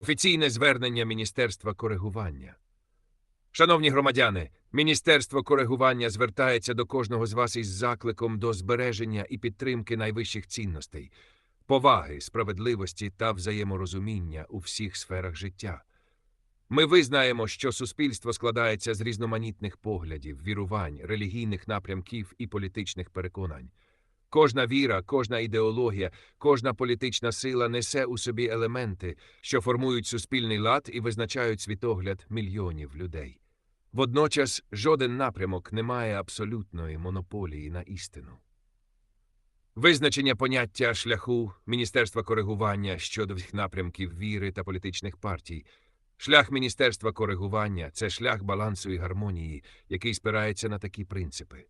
Офіційне звернення Міністерства коригування. Шановні громадяни, Міністерство коригування звертається до кожного з вас із закликом до збереження і підтримки найвищих цінностей, поваги, справедливості та взаєморозуміння у всіх сферах життя. Ми визнаємо, що суспільство складається з різноманітних поглядів, вірувань, релігійних напрямків і політичних переконань. Кожна віра, кожна ідеологія, кожна політична сила несе у собі елементи, що формують суспільний лад і визначають світогляд мільйонів людей. Водночас жоден напрямок не має абсолютної монополії на істину. Визначення поняття шляху Міністерства коригування щодо всіх напрямків віри та політичних партій. Шлях Міністерства коригування це шлях балансу і гармонії, який спирається на такі принципи: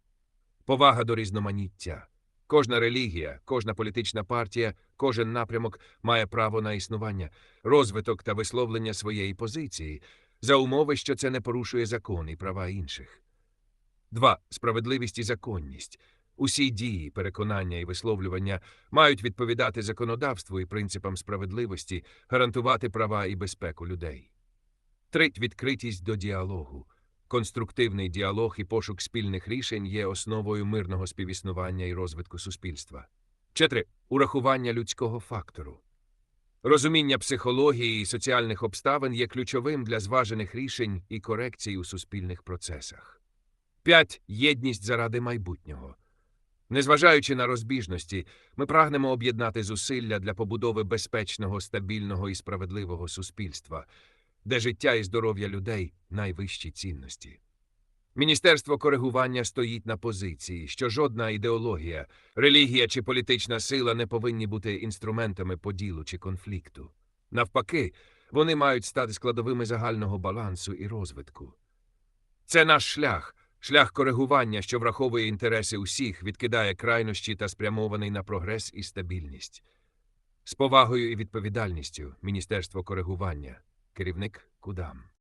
повага до різноманіття. Кожна релігія, кожна політична партія, кожен напрямок має право на існування, розвиток та висловлення своєї позиції, за умови, що це не порушує закон і права інших. 2. Справедливість і законність. Усі дії, переконання і висловлювання мають відповідати законодавству і принципам справедливості, гарантувати права і безпеку людей. 3. Відкритість до діалогу. Конструктивний діалог і пошук спільних рішень є основою мирного співіснування і розвитку суспільства. 4. Урахування людського фактору. Розуміння психології і соціальних обставин є ключовим для зважених рішень і корекцій у суспільних процесах. 5. Єдність заради майбутнього. Незважаючи на розбіжності, ми прагнемо об'єднати зусилля для побудови безпечного, стабільного і справедливого суспільства, де життя і здоров'я людей найвищі цінності. Міністерство коригування стоїть на позиції, що жодна ідеологія, релігія чи політична сила не повинні бути інструментами поділу чи конфлікту. Навпаки, вони мають стати складовими загального балансу і розвитку. Це наш шлях, шлях коригування, що враховує інтереси усіх, відкидає крайнощі та спрямований на прогрес і стабільність. З повагою і відповідальністю Міністерство коригування. Керівник Кудам.